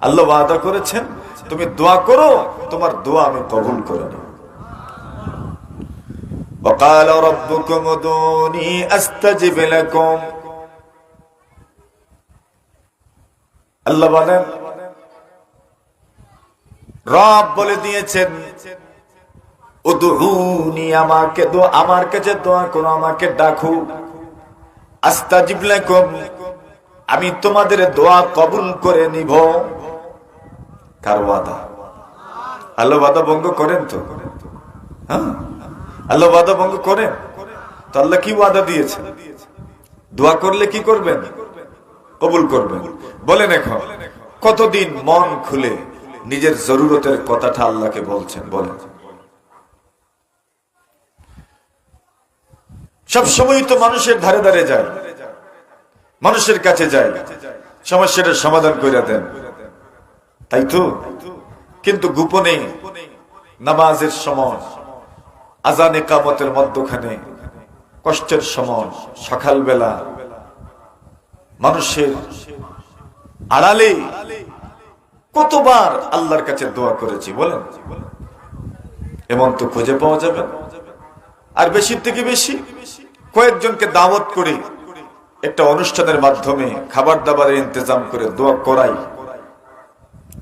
আল্লাহ ওয়াদা করেছেন তুমি দোয়া করো তোমার দোয়া আমি কবুল করে নেব وقال ربكم ادعوني استجب لكم আল্লাহ বলেন রব বলে দিয়েছেন উদুনি আমাকে দো আমার কাছে দোয়া করো আমাকে ডাকো আস্তাজিব লাকুম আমি তোমাদের দোয়া কবুল করে নিব কার ওয়াদা? আল্লাহ ওয়াদা ভঙ্গ করেন তো? হ্যাঁ? আল্লাহ ওয়াদা ভঙ্গ করেন। তো আল্লাহ কি ওয়াদা দিয়েছেন? দোয়া করলে কি করবেন? কবুল করবেন। বলেন এখন, কতদিন মন খুলে নিজের জরুরতের কথাটা আল্লাহকে বলছেন? বলেন। সব সময় তো মানুষের ধারে ধারে যায়। মানুষের কাছে যায়। সমস্যাটার সমাধান করে দেন। তাই তো? কিন্তু গোপনে নামাজের সময়, আজানে কামতের মধ্যখানে, কষ্টের সময়, সকালবেলা মানুষের আড়ালে কতবার আল্লাহর কাছে দোয়া করেছি বলেন? এমন তো খুঁজে পাওয়া যাবে আর বেশি থেকে বেশি কয়েকজনকে দাওয়াত করে একটা অনুষ্ঠানের মাধ্যমে খাবার দাবারের ইন্তজাম করে দোয়া করাই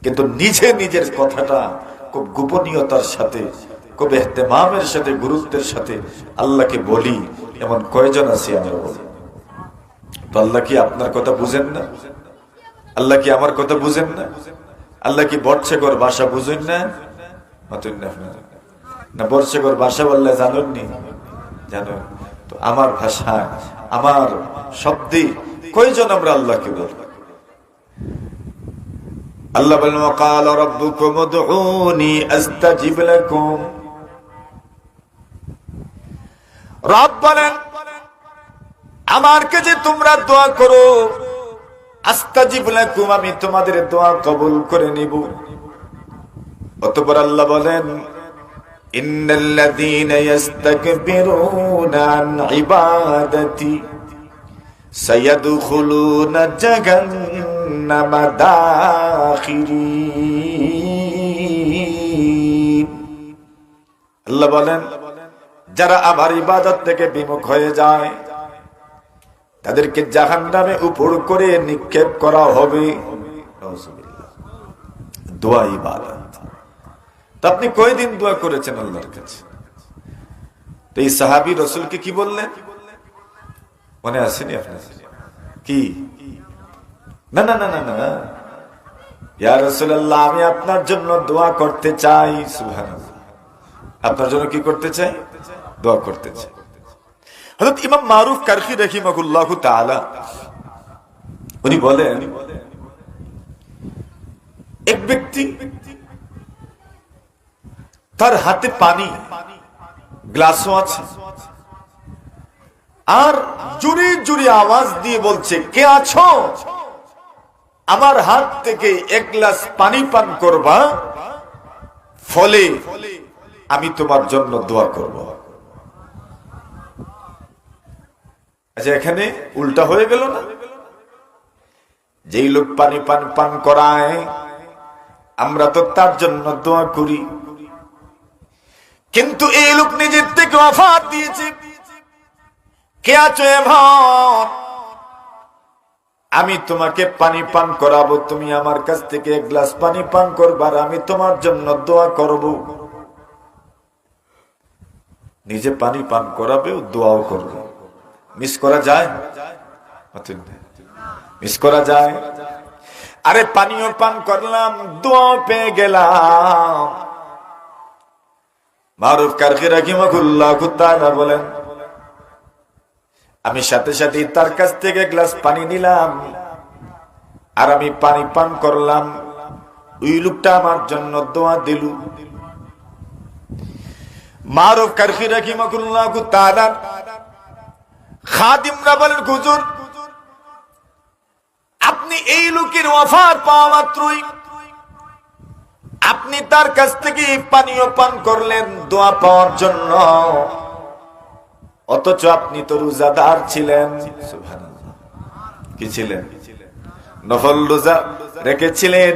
কিন্তু নিজে নিজের কথাটা খুব গোপনীয়তার সাথে, খুব এহতেমামের সাথে, গুরুত্বের সাথে আল্লাহকে বলি। এমন কয়জন আছি আমরা বলি? তো আল্লাহ কি আপনার কথা বুঝেন না? আল্লাহ কি আমার কথা বুঝেন না? আল্লাহ কি বর্ষেকর বাসা বুঝেন না? না বর্ষেকর ভাষা বললে জানেননি জানো তো আমার ভাষা, আমার শব্দে কয়জন আমরা আল্লাহকে বলি? আল্লাহ বলেন, ওয়াকাল রাব্বুকুম উদউনি আস্তাজিব রব বলেন তোমরা দোয়া করো, আস্তাজিব লাকুম, আমি তোমাদের দোয়া কবুল করে নিব। অতঃপর আল্লাহ বলেন, ইন্নাল্লাযীনা ইস্তাকবিরুনা আন ইবাদাতি, সায়াদখুলুনা জাহান্নাম। আল্লাহ বলেন, যারা আমার ইবাদত থেকে বিমুখ হয়ে যায়, তাদেরকে জাহান নামে উপর করে নিক্ষেপ করা হবে। আপনি কয়দিন দোয়া করেছেন আল্লাহর কাছে? তো এই সাহাবি রসুলকে কি বললেন? মনে আসেনি আপনার? কি? না না না না না ইয়া রসুল্লাহ আমি আপনার জন্য দোয়া করতে চাই, সুবহানাল্লাহ। আপনার জন্য কি করতে চাই? দোয়া করতে চাই। হযরত ইমাম মারুফ কারখি রাহিমাহুল্লাহ তাআলা, উনি বলেন, এক ব্যক্তি তার হাতে পানি, গ্লাসও আছে, আর জুড়ে জুড়ে আওয়াজ দিয়ে বলছে, কে আছো? আমার হাত থেকে এক গ্লাস পানি পান করবা, ফলে আমি তোমার জন্য দোয়া করব। আচ্ছা এখানে উল্টা হয়ে গেল না? যেই লোক পানি পান পান করায়, আমরা তো তার জন্য দোয়া করি। কিন্তু এই লোক নিজের থেকে অফার দিয়েছে। কে আছো এমন আমি তোমাকে পানি পান করাবো, তুমি আমার কাছ থেকে এক গ্লাস পানি পান করবার আমি তোমার জন্য দোয়া করব। নিজে পানি পান করাবে ও দোয়াও করবে। মিস করা যায়? মিস করা যায়? আরে পানিও পান করলাম দোয়া পেয়ে গেলাম। মারুফ কারকে রাখিমাকুল্লাহ বলেন আমি সাথে সাথে তার কাছ থেকে গ্লাস পানি নিলাম। আর আমি পানি পান করলাম। ওই লোকটা আমার জন্য দোয়া দিল। আপনি এই লোকের অফার পাওয়া মাত্রই আপনি তার কাছ থেকে পানীয় পান করলেন দোয়া পাওয়ার জন্য। অথচ আপনি তো রোজাদার ছিলেন। কি ছিলেন? নফল রোজা রেখেছিলেন।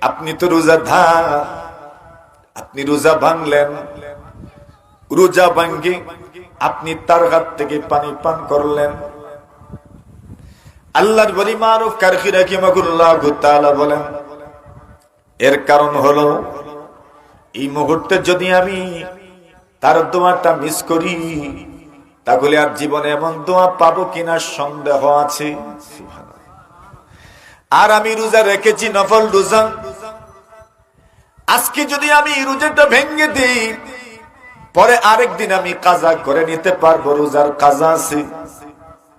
আপনি তো রোজা ধার আপনি রোজা ভাঙলেন। রোজা ভাঙ্গি আপনি তার হাত থেকে পানি পান করলেন। আল্লাহর বলি মারুফ কারখি রাখিমাকুল্লাহ বলেন এর কারণ হলো এই মুহূর্তে যদি আমি তার দোয়াটা মিস করি তাহলে আর জীবনে এমন দোয়া পাবো কিনা সন্দেহ আছে? আর আমি রোজা রেখেছি নফল রোজা। আজকে যদি আমি রোজাটা ভেঙে দিই, পরে আরেকদিন আমি কাজা করে নিতে পারব, রোজার কাজা আছে।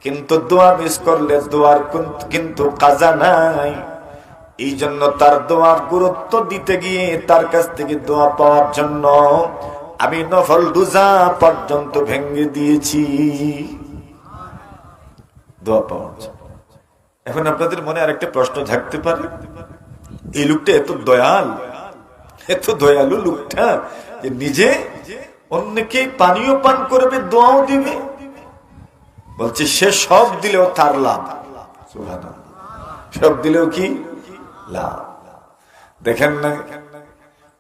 কিন্তু দোয়া মিস করলে দোয়ার কিন্তু কাজা নাই। এই জন্য তার দোয়ার গুরুত্ব দিতে গিয়ে তার কাছ থেকে দোয়া পাওয়ার জন্য আমি নফল রোজা পর্যন্ত ভেঙে দিয়েছি। দোয়া জন্য এখন আপনাদের মনে আরেকটা প্রশ্ন থাকতে পারে? এই লোকটা এত দয়াল, এত দয়ালু লোকটা যে নিজে অন্যকে পানীয় পান করবে, দোয়াও দিবে। বলছে, সে সব দিলেও তার লাভ। সব দিলেও কি? লাভ। দেখেন না,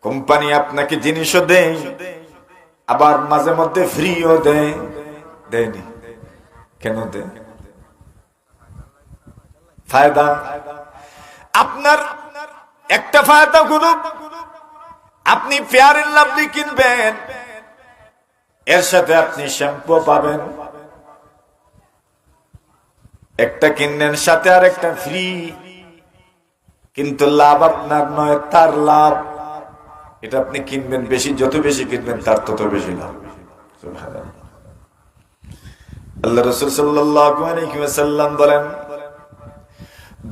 কোম্পানি আপনাকে জিনিসও দেয় আবার মাঝে মধ্যে ফ্রিও দেয়। দেয়নি। কেন দেয়? আপনার একটা ফায়দা হলো আপনি এন্ড লাভলি কিনবেন। এর সাথে আপনি শ্যাম্পু পাবেন। একটা কিনলেন, সাথে আর একটা ফ্রি কিন্তু লাভ আপনার নয়, তার লাভ। এটা আপনি কিনবেন বেশি, যত বেশি কিনবেন তার তত বেশি লাভ। আল্লাহ রসুল সাল্লাম বলেন,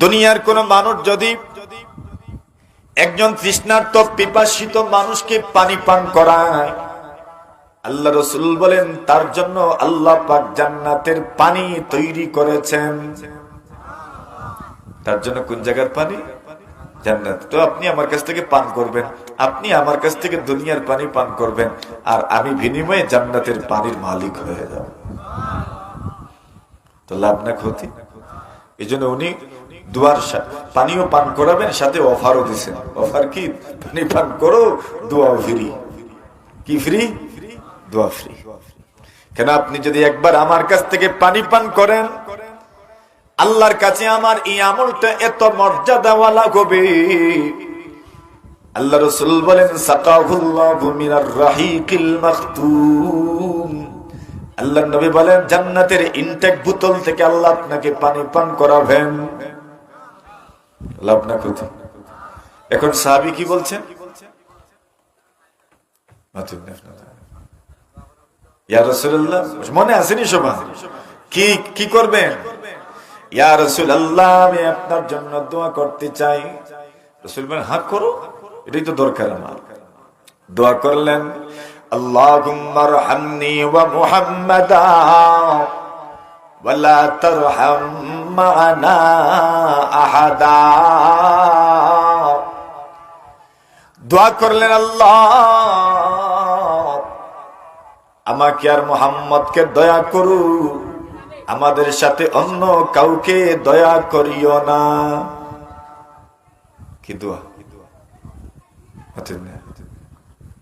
দুনিয়ার কোন মানুষ যদি একজন তৃষ্ণার্ত, পিপাসিত মানুষকে পানি পান করায়, আল্লাহ রসুল বলেন, তার জন্য আল্লাহ পাক জান্নাতের পানি তৈরি করেছেন। তার জন্য কোন জায়গার পানি? জান্নাত। তো আপনি আমার কাছ থেকে পান করবেন। আপনি আমার কাছ থেকে দুনিয়ার পানি পান করবেন, আর আমি বিনিময়ে জান্নাতের পানির মালিক হয়ে যাব। তো লাভ না ক্ষতি? এই জন্য উনি দুয়ার পানিও পান করাবেন, সাথে অফারও দিচ্ছেন অফার কি? পানি পান করো, দোয়াও ফ্রি। কি ফ্রি? দোয়া ফ্রি। কেন আপনি যদি একবার আমার কাছ থেকে পানি পান করেন, আল্লাহর কাছে আমার এই আমলটা এত মর্যাদাওয়ালা হবে আল্লাহ রসুল বলেন আল্লাহ নবী বলেন, জান্নাতের ইনটেক বোতল থেকে আল্লাহ আপনাকে পানি পান করাবেন। এখন সাহাবি কি বলছেন মনে আসেনি সবার কি কি করবেন? ইয়া রাসূলুল্লাহ, আমি আপনার জন্য দোয়া করতে চাই। রাসূল হ্যাঁ করো এটাই তো দরকার আমার দোয়া করলেন اللهم ارحمني ومحمدا ولا ترحم معنا احدا দোয়া করলেন আল্লাহ আমাকে আর মোহাম্মদকে দয়া করু আমাদের সাথে অন্য কাউকে দয়া করিও না কি দোয়া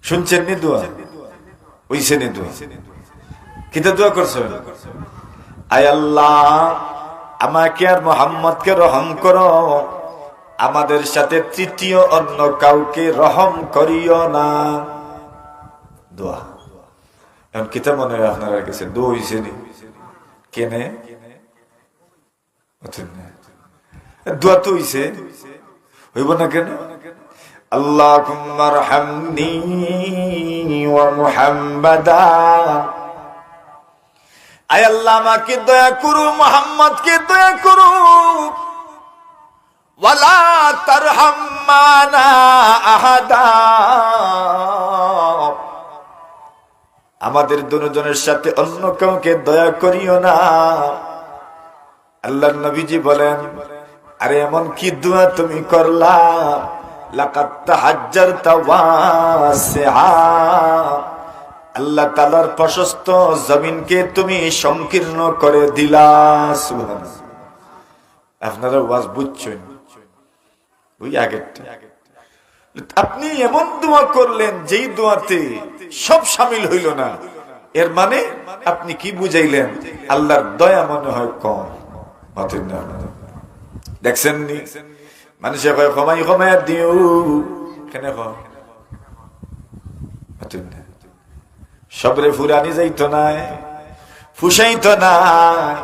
শুনছেন নি দোয়া? ওইসে নি দোয়া? কিতা দোয়া করছেন? আয় আল্লাহ, আমাকে আর মোহাম্মদকে রহম করো। আমাদের সাথে তৃতীয় অন্য কাউকে রহম করিও না। দোয়া। এখন কিতা মনে হয় আপনারা কাছে? দো হইছে নি? কেনে। দোয়া তো হইছে। হইব না কেন? اللهم ارحمني ومحمدا আয় আল্লাহ আমাকে দয়া করু মোহাম্মদকে দয়া করু ওয়ালা তারহাম মানা আহাদা আমাদের দুজনের সাথে অন্য কাউকে দয়া করিও না আল্লাহ নবীজি বলেন আরে এমন কি দোয়া তুমি করলা লাকাত প্রশস্ত জমিনকে তুমি সংকীর্ণ করে দিলা আপনারা ওয়াজ বুঝছেন? আপনি এমন দোয়া করলেন, যেই দোয়াতে সব সামিল হইল না। এর মানে আপনি কি বুঝাইলেন? আল্লাহর দয়া মনে হয় কম। দেখছেন নি। মানুষে কয় ক্ষমাই ক্ষমায় দিও। কেন সবরে ফুরানি যাইতো নাই, ফুসাইতো নাই।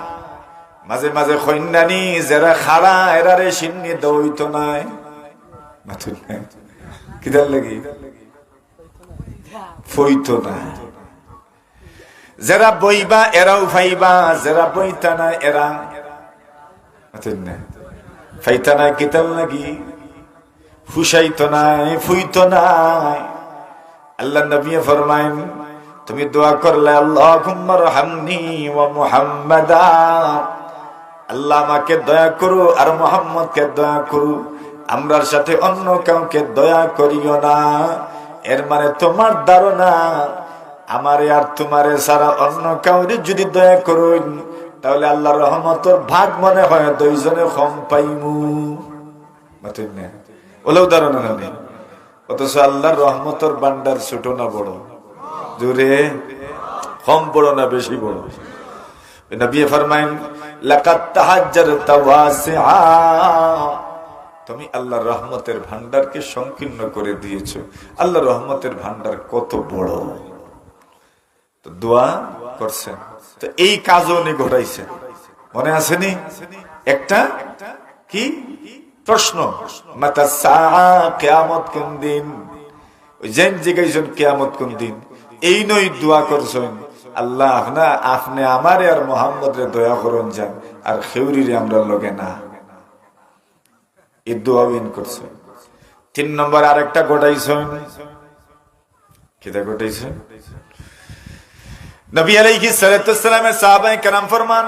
মাঝে মাঝে কন্যানি যারা খাড়া, এরারে সিন্নি দইতো নাই। কিদার লাগি? ফইতো না। যারা বইবা, এরাও ফাইবা, যারা বইতা না এরা না। ফাইতা না কিতাল লাগি, ফুসাইতো নাই ফুইতো নাই আল্লাহ নবী ফরমাইন, তুমি দোয়া করলে আল্লাহ হামনি ওয়া মুহাম্মাদা। আল্লাহ আমাকে দয়া করো আর মোহাম্মদকে দয়া করো। আমরার সাথে অন্য কাউকে দয়া করিও না। এর মানে তোমার ধারণা, আমারে আর তোমারে সারা অন্য কাউরে যদি দয়া করো তাহলে আল্লাহ রহমতর ভাগ মনে হয়, দুইজনে কম পাইমু। ওলেও নেই অথচ আল্লাহর রহমতর বান্ডার ছোট না বড়? জোরে। কম বড় না বেশি বড়? নবী ফরমাইন লাকাত তাহাজ্জারতা ওয়াসিআ। তুমি আল্লাহর রহমতের ভান্ডারকে সংকীর্ণ করে দিয়েছ। আল্লাহর রহমতের ভান্ডার কত বড়? তো দোয়া করছেন। তো এই কাজও উনি ঘটাইছেন। মনে আসেনি একটা কি? প্রশ্ন। মাতা কেয়ামত কোন দিন? জেন জিগাইছেন কেয়ামত কোন দিন? এই নই দোয়া করছেন। আল্লাহ আপনা, আপনি আমারে আর মোহাম্মদ রে দয়া করুন যান, আর খেউরিরে আমরা লগে না। এই দোয়া উইন করছে তিন নম্বর আরেকটা গোটাইছেন কিতা গোটাইছেন নবী আলাইহিস সালাতু সালামের সাহাবায়ে কেরাম ফরমান,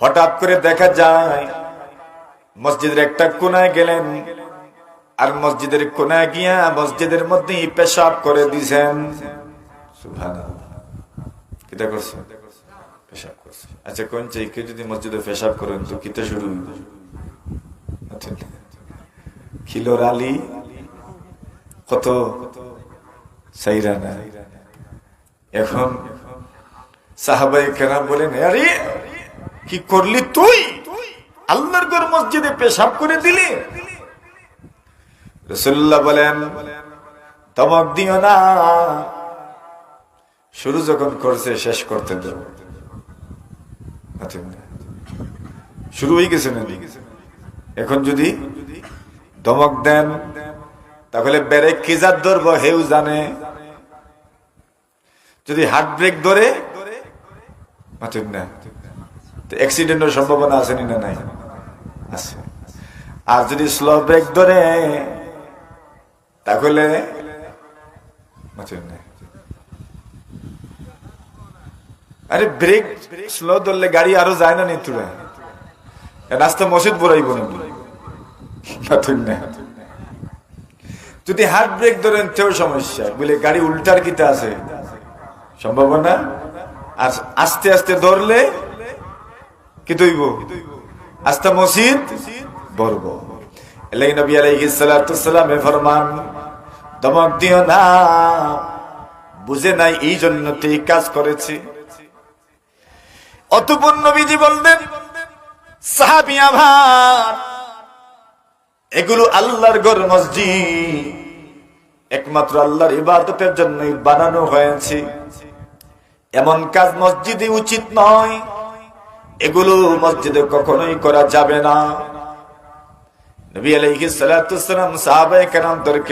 হঠাৎ করে দেখা যায় মসজিদের একটা কোনায় গেলেন আর মসজিদের কোনায় গিয়া মসজিদের মধ্যে পেশাব করে দিছেন কিতা করছে? পেশাব করছে। আচ্ছা কোন চাই? কেউ যদি মসজিদে পেশাব করেন তো শুরু খিলোর আলী কত? সাইরা না এখন সাহাবাই কেরাম বলেন, আরে, কি করলি তুই? আল্লাহর ঘর মসজিদে পেশাব করে দিলি? রসুল্লাহ বলেন তমক দিও না। শুরু যখন করছে, শেষ করতে দেব। শুরু হয়ে গেছে না এখন যদি ধমক দেন, তাহলে বেড়ে কিজার ধরবো হেউ জানে। যদি হার্ট ব্রেক ধরে না। অ্যাক্সিডেন্টের সম্ভাবনা আছে না নাই? আছে। আর যদি স্লো ব্রেক ধরে, তাহলে আরে ব্রেক স্লো ধরলে গাড়ি আরও যায় না নিতুরা রাস্তা মসজিদ বড়াইব না যদি হার্ট ব্রেক ধরেন তেও সমস্যা। বলে গাড়ি উল্টার কিতে আছে? সম্ভাবনা? আর আস্তে আস্তে ধরলে কি তৈব? আস্তা মসজিদ বর্ব এলাই নবী আলাইহিস সালাতু সালামে ফরমান, দমক দিও না, বুঝে নাই এই জন্য তুই কাজ করেছে। অতপূর্ণ নবীজি বলবেন সাহাবি আমার, এগুলো আল্লাহর ঘর মসজিদ, একমাত্র আল্লাহর ইবাদতের জন্যই বানানো হয়েছে। এমন কাজ মসজিদে উচিত নয়। এগুলো মসজিদে কখনোই করা যাবে না। নবী আলাইহিস সালাতু সালাম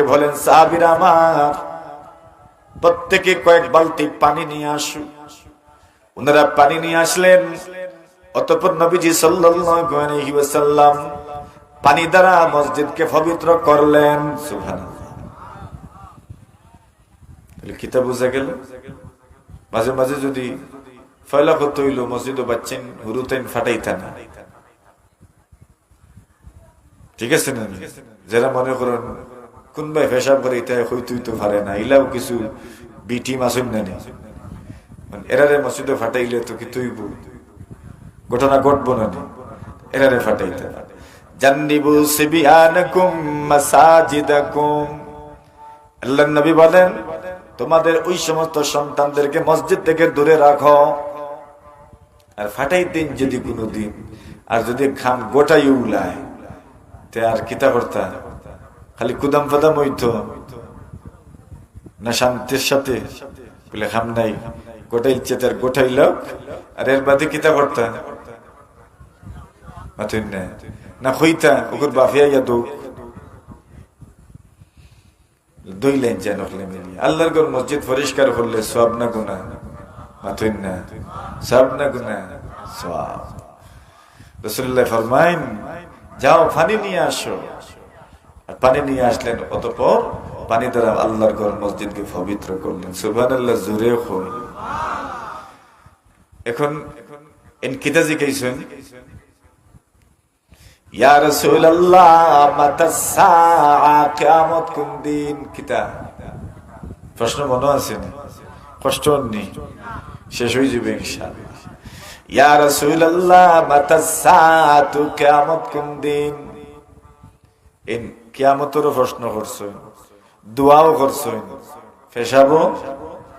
বলেন, সাহাবীরা আমার, প্রত্যেকে কয়েক বালতি পানি নিয়ে আসুন। ওনারা পানি নিয়ে আসলেন। অতঃপর নবীজি সাল্লাল্লাহু আলাইহি পানি দ্বারা মসজিদকে পবিত্র করলেন। সুবহানাল্লাহ। তাহলে কিতাব বুঝা গেল? মাঝে মাঝে যদি ফয়লা করতে হইল, মসজিদ বাচ্চেন, হুরুতেন ফাটাইতা না ঠিক আছে না? যারা মনে করেন, কোন ভাই ফেসাব করে এটা হইতুই তো পারে না ইলাও কিছু বিটি মাসুন না এরারে মসজিদে ফাটাইলে তো কি তুইব? ঘটনা ঘটবো না এরারে ফাটাইতে জান্নিবু সিবিয়ানকুম মাসাজিদাকুম। আল্লাহ নবী বলেন তোমাদের ওই সমস্ত সন্তানদেরকে মসজিদ থেকে দূরে রাখো। আর ফাটাই দিন যদি কোনো দিন আর যদি খাম গোটাই উলায় আর কিতা করতা? খালি কুদাম ফাদাম হইতো। না শান্তির সাথে। বলে খাম নাই, গোটাই চেতার গোটাই লোক। আর এর বাদে কিতা করতা? না না হইতা, ওগুর বাফিয়া দৌক দুই লাইন যেন হলে মিলি আল্লাহর ঘর মসজিদ পরিষ্কার করলে সব না গুণা মাথুন না। সব না গুণা সব। রসুল্লাহ ফরমাইন, যাও পানি নিয়ে আসো। পানি নিয়ে আসলেন অতপর পানি দ্বারা আল্লাহর ঘর মসজিদকে পবিত্র করলেন। সুবান আল্লাহ জুড়ে হই এখন এন কিতা জিজ্ঞাসেন ইয়া দিন? কিতা? প্রশ্ন মনে আছে কষ্ট নেই শেষ হয়ে যাবে ইনশাআল্লাহ। ইয়া রাসূলুল্লাহ, মাতা সাআতু কিয়ামত কোন দিন? কিয়ামতের প্রশ্ন করছেন। দোয়াও করছেন। পেশাবও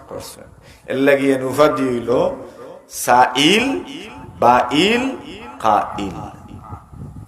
করছেন। এর লাগিয়ে নুফা দিল সাইল বা ইল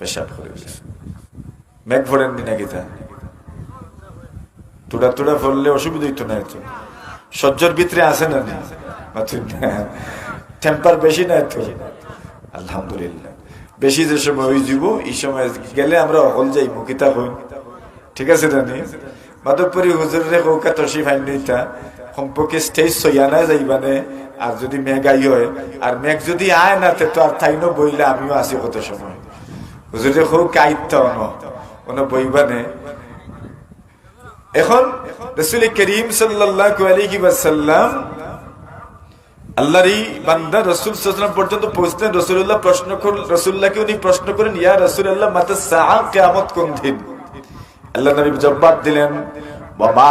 পেশাব করে মেঘ ভরেন নি নাকি তা? তুড়া তুড়া ফললে অসুবিধা হইতো না এত সহ্যর ভিতরে আছে না টেম্পার বেশি না এত আলহামদুলিল্লাহ। বেশি যে সময় ওই যাব, এই সময় গেলে আমরা অকল যাই, মুখিতা হই। ঠিক আছে রানি মাধবপুরি হুজুরে কৌকা তসি ফাইন দিতা সম্পর্কে স্টেজ সইয়ানা যাইবানে আর যদি মেঘ আই হয়, আর মেঘ যদি আয় না তে আর তাইনো বইলে আমিও আছি কত সময়। হুজুরে খুব অন বইবানে এখন রসুল করিম সাল্লাল্লাহু আলাইহি ওয়াসাল্লাম বান্দা রসুল সাল্লাম পর্যন্ত রসুল্লাহ প্রশ্ন রসুল্লাহকে উনি প্রশ্ন করেন, ইয়া রসুল্লাহ মাতা সাহা কেয়ামত কোন দিন? আল্লাহ নবী জবাব দিলেন বাবা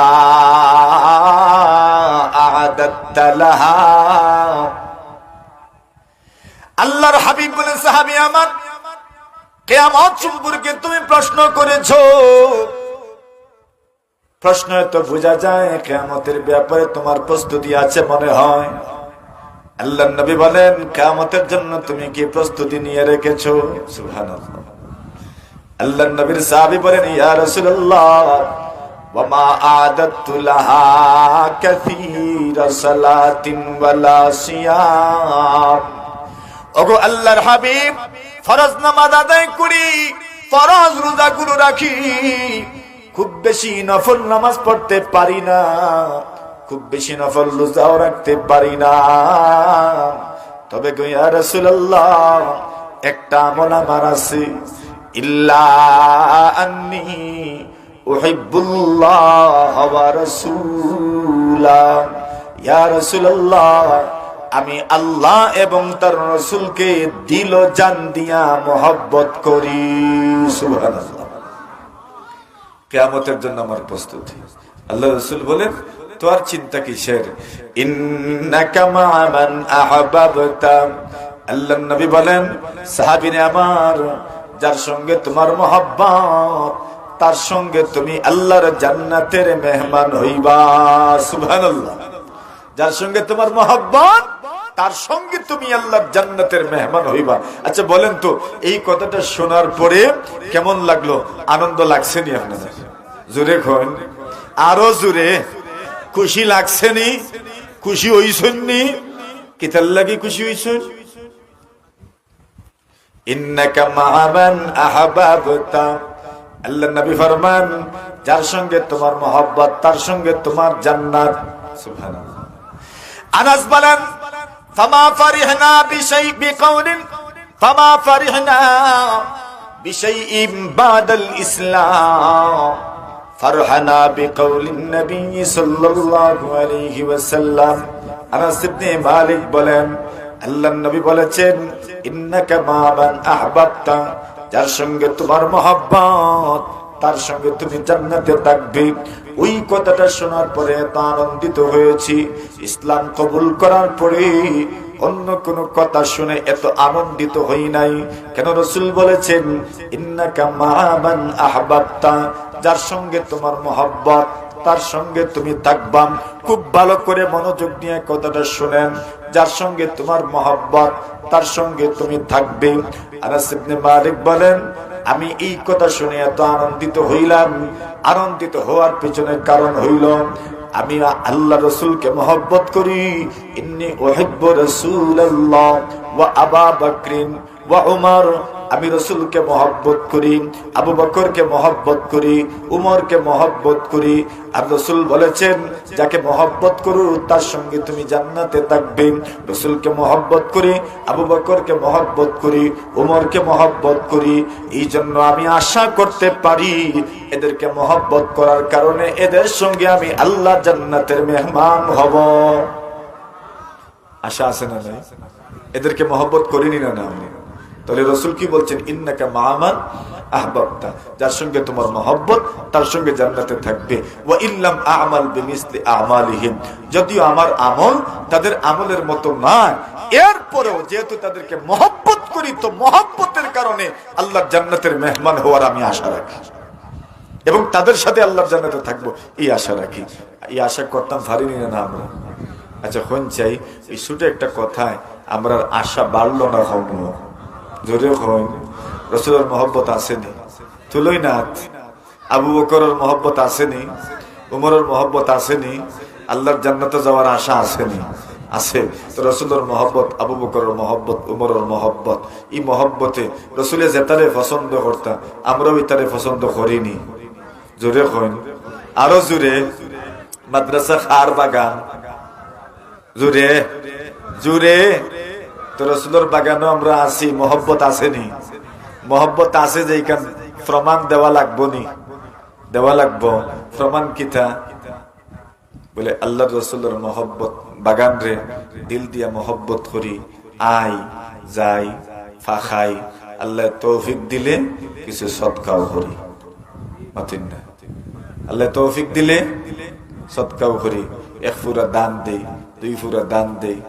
আল্লাহর হাবিব বলে সাহাবি আমার কেয়ামত সম্পর্কে তুমি প্রশ্ন করেছ। প্রশ্ন তো বোঝা যায়, কেয়ামতের ব্যাপারে তোমার প্রস্তুতি আছে মনে হয়। আল্লাহ নবী বলেন, কেয়ামতের জন্য তুমি কি প্রস্তুতি নিয়ে রেখেছো? সুবহানাল্লাহ। আল্লাহ নবীর সাহাবী বলেন, ইয়া রাসূলুল্লাহ ওগো আল্লাহর হাবিব ফরজ নামাজ আদায় করি, ফরজ রোজাগুলো রাখি। খুব বেশি নফল নামাজ পড়তে পারি না, খুব বেশি নফল রোজাও রাখতে পারি না। তবে গইয়া রাসূলুল্লাহ, একটা আমল আমার আছে। ইল্লা আন্নি রাসূলা। ইয়া আমি আল্লাহ এবং তার রসুলকে দিল জান দিয়া মোহব্বত করি। কেয়ামতের জন্য আমার প্রস্তুতি। আল্লাহ রসুল বলেন, তোর চিন্তা কিসের? আল্লাহ নবী বলেন সাহাবীরে আমার, যার সঙ্গে তোমার মোহাব্বত, তার সঙ্গে তুমি আল্লাহর জান্নাতের মেহমান হইবা। সুবহানাল্লাহ। যার সঙ্গে তোমার মোহাব্বত তার সঙ্গে তুমি আল্লাহর জান্নাতের মেহমান হইবা। আচ্ছা বলেন তো, এই কথাটা শোনার পরে কেমন লাগল? আনন্দ লাগছে নি আপনার জোরে খন আরও জোরে। খুশি লাগছে নি? খুশি হইছেন নি? কিতার লাগি খুশি হইছেন? ইন্নাকা মা'মান আহবাবতা আল্লাহ নবী যার সঙ্গে তোমার মোহব্বত, তার সঙ্গে তোমার জান্নাত। আনাস বলেন فما فرحنا بشيء بقول فما فرحنا بشيء بعد الإسلام فرحنا بقول النبي صلى الله عليه وسلم আনাস ইবনে মালিক বলেন আল্লাহর নবী বলেছেন ইন্নাকা মামান আহবাবতা যার সঙ্গে তোমার মহব্বত তার সঙ্গে তুমি জান্নাতে থাকবে ওই কথাটা শোনার পরে তা আনন্দিত হয়েছি। ইসলাম কবুল করার পরে অন্য কোন কথা শুনে এত আনন্দিত হই নাই। কেন রসুল বলেছেন, ইন্নাকা মামান আহবাবতা যার সঙ্গে তোমার মহব্বত, তার সঙ্গে তুমি থাকবাম খুব ভালো করে মনোযোগ নিয়ে কথাটা শুনেন। যার সঙ্গে তোমার মহব্বত, তার সঙ্গে তুমি থাকবে। ইবনে মালিক বলেন আমি এই কথা শুনে এত আনন্দিত হইলাম। আনন্দিত হওয়ার পেছনে কারণ হইল, আমি আল্লাহ রসুলকে মহব্বত করি। ইন্নি ওহিব্ব রসুল্লাহ ও আবা বকরিন। ওয়া উমর, আমি রসুলকে মহব্বত করি, আবু বকরকে মহব্বত করি, উমরকে মহব্বত করি। আর রসুল বলেছেন, যাকে মহব্বত করু, তার সঙ্গে তুমি জান্নাতে থাকবে। রসুলকে মহব্বত করি, আবু বকরকে মহব্বত করি, উমরকে মহব্বত করি। এই জন্য আমি আশা করতে পারি, এদেরকে মহব্বত করার কারণে এদের সঙ্গে আমি আল্লাহ জান্নাতের মেহমান হব। আশা আছে না এদেরকে মহব্বত করিনি না না আমি? তাহলে রসুল কি বলছেন? ইন্নাকা মামান আহবাবতা। যার সঙ্গে তোমার মহব্বত, তার সঙ্গে জান্নাতে থাকবে। ওয়া ইল্লাম আমাল যদিও আমার আমল তাদের আমলের মতো না এরপরেও যেহেতু তাদেরকে মহব্বত করি, তো মহব্বতের কারণে আল্লাহ জান্নাতের মেহমান হওয়ার আমি আশা রাখি। এবং তাদের সাথে আল্লাহর জান্নাতে থাকব, এই আশা রাখি। এই আশা করতাম পারিনি না আমরা। আচ্ছা হন চাই, এই ছোট একটা কথায় আমরা আশা বাড়লো না হব জোরে হন রসুলের মহব্বত আসেনি। তুলই না আবু বকরের মহব্বত আসেনি। উমরের মহব্বত আসেনি। আল্লাহর জান্নাতে যাওয়ার আশা আসেনি। আছে তো রসুলের মহব্বত, আবু বকরের মহব্বত, উমরের মহব্বত, এই মহব্বতে রসুলে যেতারে পছন্দ করতাম, আমরাও ইতারে পছন্দ করিনি। জোরে হন আরও জোরে। মাদ্রাসা খার বাগান। জোরে। জোরে। তো রসুলের বাগানও আমরা আছি, মহব্বত আসেনি। মহব্বত আছে যে এখান প্রমাণ দেওয়া লাগবো নি। দেওয়া লাগবো। প্রমাণ কিতা? বলে আল্লাহ রসুলের মহব্বত, বাগান রে, দিল দিয়া মহব্বত করি। আই যাই ফাখাই আল্লাহ তৌফিক দিলে কিছু সৎকাও করি। আল্লাহ তৌফিক দিলে সৎকাও করি। এক ফুরা দান দেই দুই ফুরা দান দেই